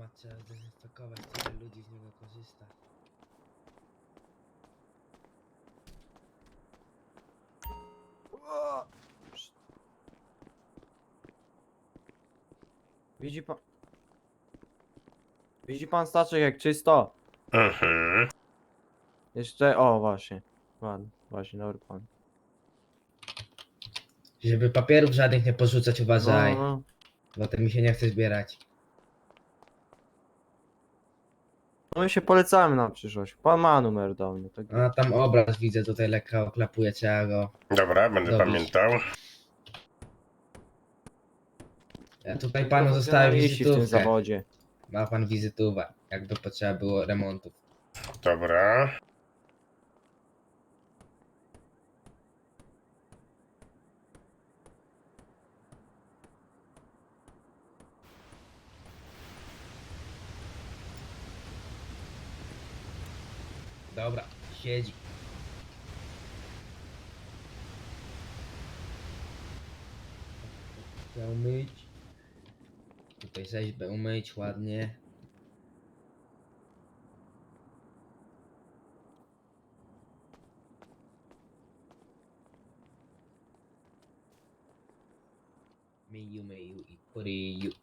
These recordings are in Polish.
automat trzeba zdezynfekować, tyle ludzi z niego korzysta. Widzi pan... Widzi pan staczek jak czysto? Mhm. Jeszcze, o właśnie. Ładnie, właśnie, dobry pan. Żeby papierów żadnych nie porzucać, uważaj. No, no. Bo ten mi się nie chce zbierać. No my się polecamy na przyszłość. Pan ma numer do mnie, tak? A tam obraz widzę, tutaj lekko oklapuje, trzeba go. Dobra, będę Dobrze. pamiętał. Ja tutaj panu zostawię Profesjonaliści w tym wizytówkę. zawodzie. Ma pan wizytówę, jakby potrzeba było remontów. Dobra. Dobra, siedzi. Trzeba umyć. Tutaj rzeźbę umyć ładnie. Myju, myju i kuryju.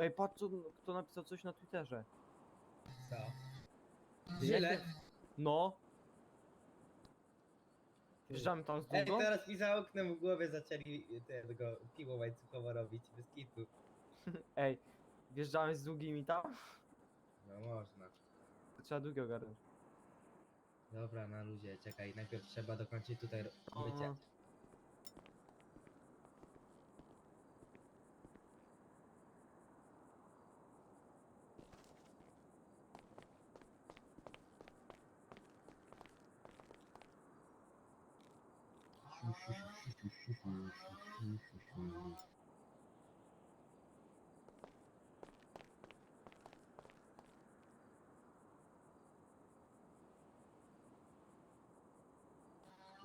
Ej, patrz, co, kto napisał coś na Twitterze. Co? Źle? No. Wjeżdżamy tam z Ej, teraz mi za oknem w głowie zaczęli y, tego piwo łańcuchowo robić, bez kitu. Ej, wjeżdżamy z długimi tam? No można. To trzeba długo ogarnąć. Dobra, na luzie, czekaj, najpierw trzeba dokończyć tutaj ro- mycie.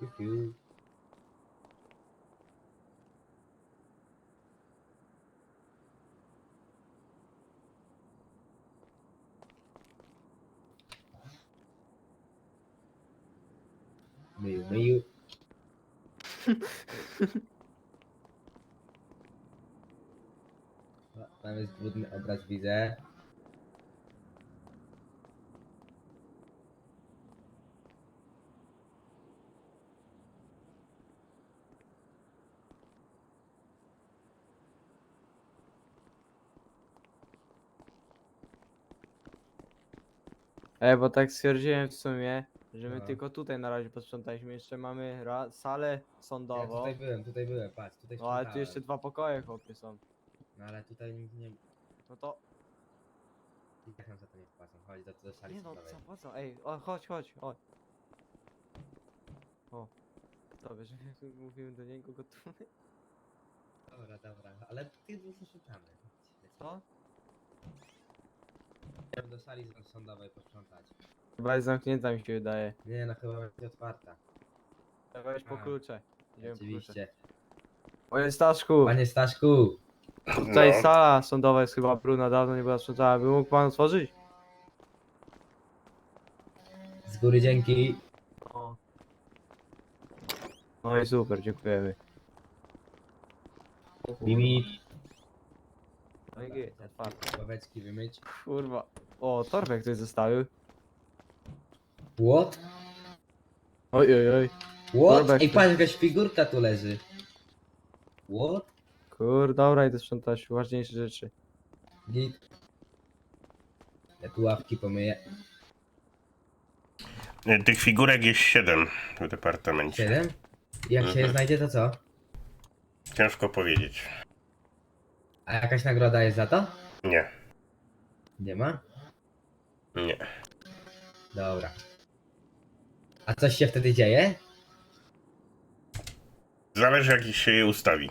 O. Juhu. Myju, myju. O, Tam jest Ej, bo tak stwierdziłem w sumie, że my No. tylko tutaj na razie posprzątaliśmy. Jeszcze mamy ra- salę Ja sądową. tutaj byłem, tutaj byłem, patrz, tutaj No ale tu sprzątałem. jeszcze dwa pokoje chłopie są. No ale tutaj nikt nie... No to. I tak nam za to nie wpłacą. Chodź do, do sali Nie no, sądowej. co, po co? Ej, o, chodź, chodź, chodź. O. Co, wiesz, mówimy do niego gotowy? Dobra, dobra, ale tych dwóch nie szukamy. Co? Do sali sądowej posprzątać. Chyba jest zamknięta mi się wydaje. Nie no, chyba będzie otwarta. Weź po A, klucze. Idziemy po klucze. Oczywiście. Panie Staszku, Panie Staszku, tutaj No. sala sądowa jest chyba brudna, dawno nie była sprzątana. By mógł pan otworzyć? z góry dzięki. No. I super, dziękujemy. Mimi. No otwarte. Ławeczki wymyć. Kurwa. O, torbek ktoś zostawił. What? Oj, oj, oj. What? Torbek Ej, patrz, jakaś figurka tu leży. What? Kur, dobra, idę sprzątać ważniejsze rzeczy. Git. Ja tu ławki pomyję. Y, Tych figurek jest 7 w departamencie. Siedem? Jak się je Mhm. znajdzie, to co? Ciężko powiedzieć. A jakaś nagroda jest za to? Nie, Nie ma? Nie. Dobra. A coś się wtedy dzieje? Zależy jak się je ustawi.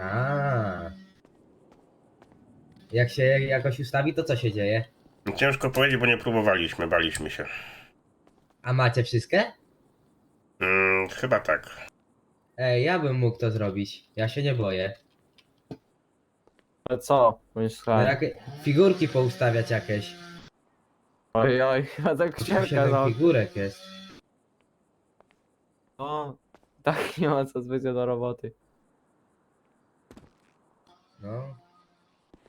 A. Jak się jakoś ustawi, to co się dzieje? Ciężko powiedzieć, bo nie próbowaliśmy, baliśmy się. A macie wszystkie? Mm, chyba tak. Ej, ja bym mógł to zrobić. Ja się nie boję. Ale co? Będziesz No jak figurki poustawiać jakieś. Oj, oj, tak siedem kazał. figurek jest. No, tak nie ma co zbytnio do roboty. No.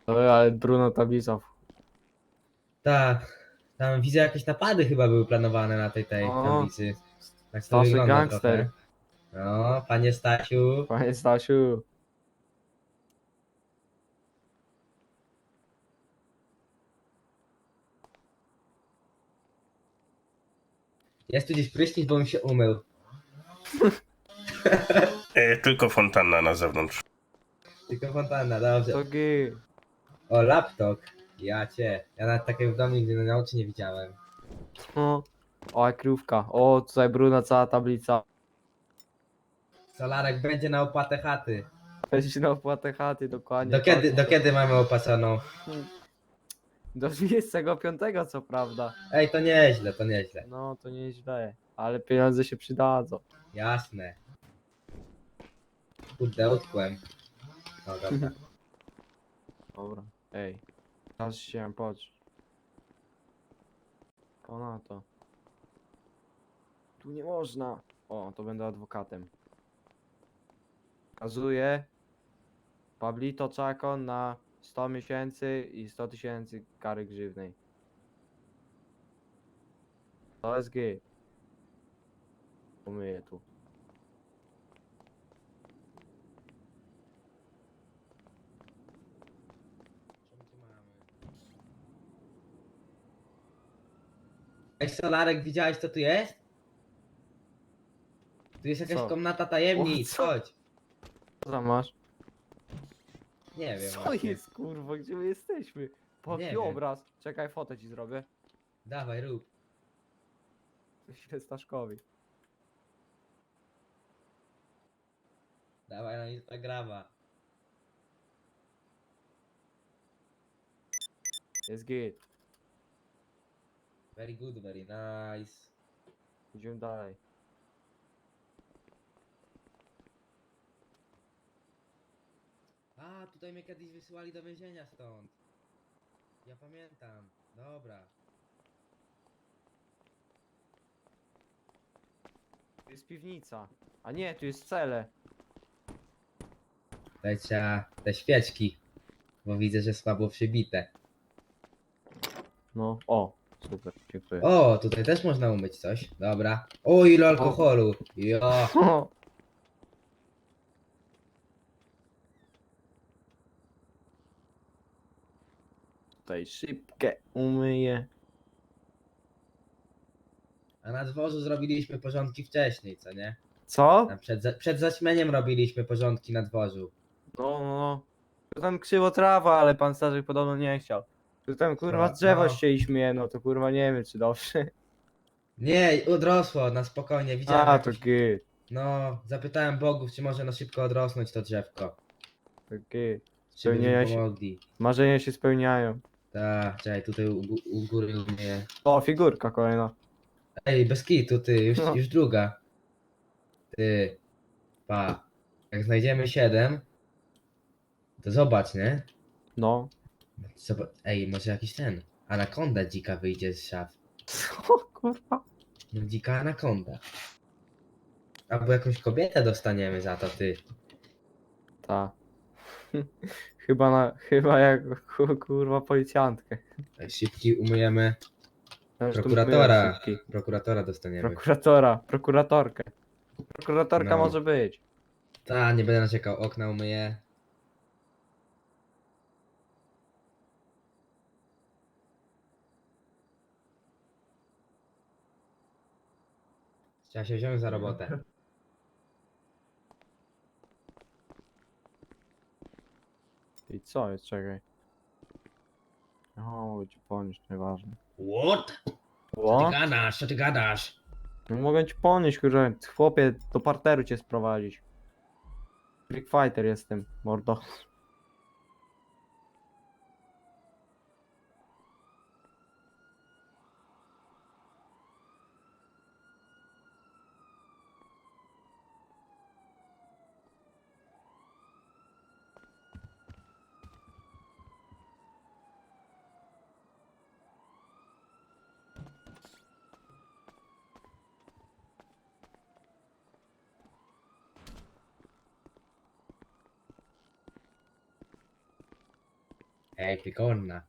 Oj, ale Bruno tablica. Tak. Tam widzę jakieś napady chyba były planowane na tej tej O. tablicy. Tak to wygląda gangster. trochę. No, panie Stasiu. Panie Stasiu. Jest tu gdzieś prysznic, bo mi się umył. Y, tylko fontanna na zewnątrz. Tylko fontanna, dobrze. To. O, laptop. Ja cię. Ja nawet takiego w domu nigdy na oczy nie widziałem. No. O, krówka. O, tutaj Bruno, cała tablica. Solarek będzie na opłatę chaty. Weź na opłatę chaty, dokładnie. Do kiedy, tak. do kiedy mamy opłaconą? Do 25 co prawda. Ej, to nieźle, to nieźle. No, to nieźle. Ale pieniądze się przydadzą. Jasne. Kurde, utkłem. No dobra. Dobra. Ej. Teraz się patrz. Ponadto. Tu nie można. O, to będę adwokatem. Kazuję Pablito Czakon na 100 miesięcy i 100 tysięcy kary grzywnej. To jest G. Pomyję tu. Ej, Solarek, widziałeś co tu jest? Tu jest jakaś Co? komnata tajemnic, co? chodź. Co tam masz? Nie wiem Co właśnie. jest kurwa, gdzie my jesteśmy? Nie wiem. obraz. Czekaj, fotę ci zrobię. Dawaj, rób. Wyślę Staszkowi. Dawaj na Instagrama. Jest git. Very good, very nice. Idziemy dalej. A, tutaj mnie kiedyś wysyłali do więzienia stąd. Ja pamiętam. Dobra. Tu jest piwnica. A nie, tu jest cele. Tutaj trzeba te świeczki. Bo widzę, że słabo przybite. No, o, super, dziękuję. O, tutaj też można umyć coś. Dobra. O, ile alkoholu. Jo. Tutaj szybkę umyję. A na dworzu zrobiliśmy porządki wcześniej, co nie? Co? Tam przed, za- przed zaćmeniem robiliśmy porządki na dworzu. No, no, no. Tam krzywo trawa, ale pan Starzyk podobno nie chciał. Tu tam kurwa Co? drzewo No. ścięliśmy jedno, to kurwa nie wiem czy dobrze. Nie, odrosło, na spokojnie, widziałem. A, to jakoś- git, No, zapytałem bogów, czy może na szybko odrosnąć to drzewko. to git. Czy by mi Spełnienia się- pomogli. Marzenia się spełniają. Tak, czekaj, tutaj u, gó- u góry umieję. O, figurka kolejna. Ej, bez kitu, ty, już, No. już druga. Ty, pa. Jak znajdziemy 7, to zobacz, nie? No. Zobacz, ej, może jakiś ten, anakonda dzika wyjdzie z szaf. Co, kurwa? No, dzika anakonda. Albo jakąś kobietę dostaniemy za to, ty. Ta. Chyba na, chyba jak ku- kurwa policjantkę. Ej, Szybki umyjemy, Zresztą Prokuratora. szybki. prokuratora dostaniemy. Prokuratora, prokuratorkę. Prokuratorka No. może być. Ta, nie będę naciekał, okna umyję. Trzeba się wziąć za robotę. I co jest, czekaj. O, ci ponieść, nieważne. What? Co ty gadasz, co ty gadasz? no mogę ci ponieść, kurwa, chłopie, do parteru cię sprowadzić. Freak fighter jestem, mordo. Ej, pikonna.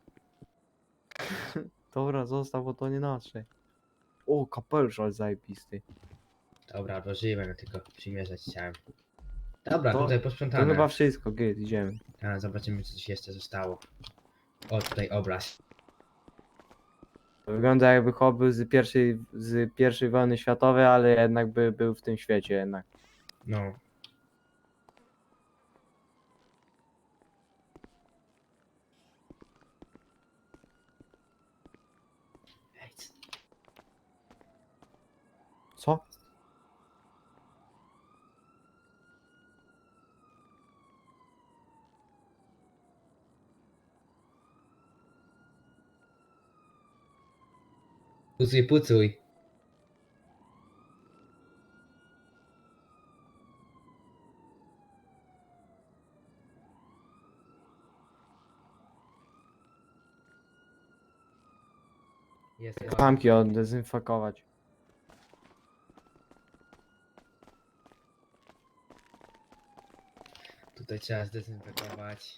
Dobra, zostaw, bo to nie nasze. O, kapelusz, ale zajebisty. Dobra, odłożyłem, ja tylko przymierzać chciałem. Dobra, To- tutaj To posprzątane. chyba wszystko, git, idziemy. A, zobaczymy, czy coś jeszcze zostało. O, tutaj obraz. To wygląda jakby chłop był z pierwszej, z pierwszej wojny światowej, ale jednak by był w tym świecie jednak. No. Ej, c- Co? Pucuj, pucuj. Jest ładnie. Klamki oddezynfekować. Tutaj trzeba zdezynfekować.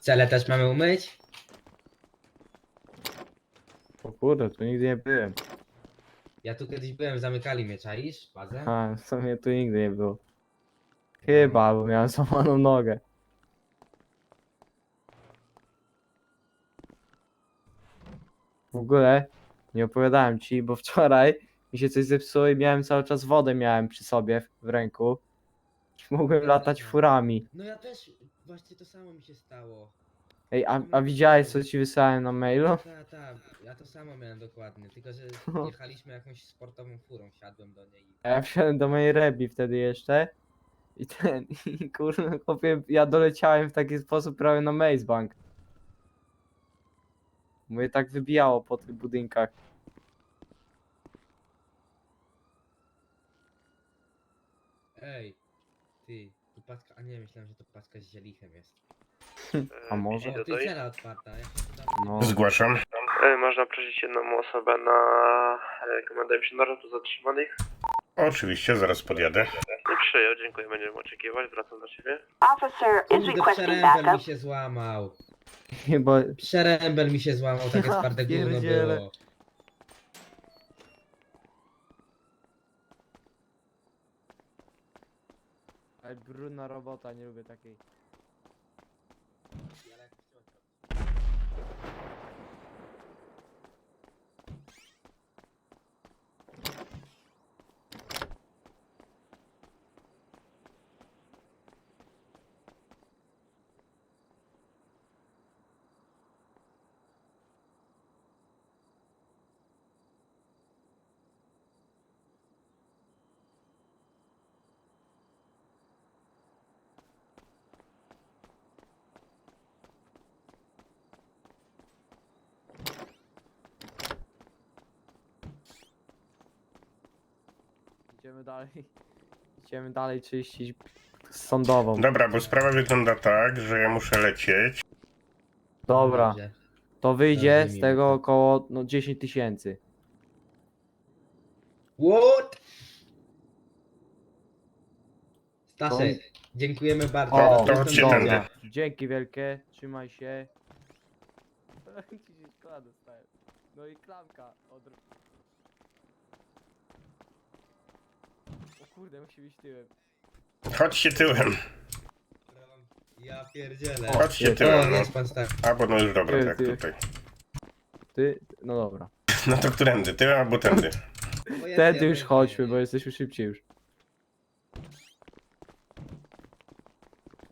Cele też mamy umyć? O kurde, tu nigdy nie byłem. Ja tu kiedyś byłem, zamykali mnie, czaisz? Bazę? A, w sumie tu nigdy nie było. Chyba, bo miałem złamaną nogę. W ogóle Nie opowiadałem ci, bo wczoraj mi się coś zepsuło i miałem cały czas wodę miałem przy sobie w, w ręku. Mogłem latać furami. No ja też, właśnie to samo mi się stało. Ej, a, a widziałeś co ci wysłałem na mailu? Tak, tak, ja to samo miałem dokładnie, tylko że jechaliśmy jakąś sportową furą, wsiadłem do niej. i- A ja wsiadłem do mojej rebi wtedy jeszcze. I ten, i kurde, chłopie, ja doleciałem w taki sposób prawie na Maze Bank. Mnie tak wybijało po tych budynkach. Ej, ty, tu paska, a nie, myślałem, że to paska z zielichem jest. A może? O, ty cela otwarta, ja się tutaj... No. Zgłaszam. E, Można prosić jedną osobę na e, komendę misjonarza zatrzymanych? Oczywiście, zaraz podjadę. Nie przyjął, dziękuję, będziemy oczekiwać, wracam do ciebie. Officer is Kurde, requesting przerębel mi backup. się złamał. Chyba Przerębel mi się złamał, takie Ja twarde gówno pierdzielę. było. Ale brudna robota, nie lubię takiej. เสียอะไร Idziemy dalej. Idziemy dalej czyścić sądową. Dobra, bo sprawa wygląda tak, że ja muszę lecieć. Dobra, to wyjdzie z tego około no, 10 tysięcy. What? Staszek, dziękujemy bardzo. O, to Jestem chodźcie dobry. tędy. Dzięki wielkie, trzymaj się. Ci się szkoda dostałem. No i klamka od... kurde, musi być tyłem. Chodźcie tyłem. Ja pierdzielę. Jest. O, tyłem. No. jest pan Staszek. Albo no już dobra, Ty, tak ty. tutaj. Ty, no dobra. No to którędy? Tyłem albo tędy? Obojętnie, Wtedy już chodźmy, bo jesteśmy szybciej już.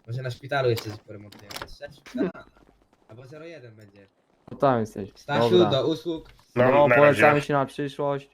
Może na szpitalu jeszcze coś poremontujemy. Szef szpitala. Albo 01 będzie. No tam jesteś. Stasiu, Dobra. do usług. No, No, na polecamy razie. się na przyszłość.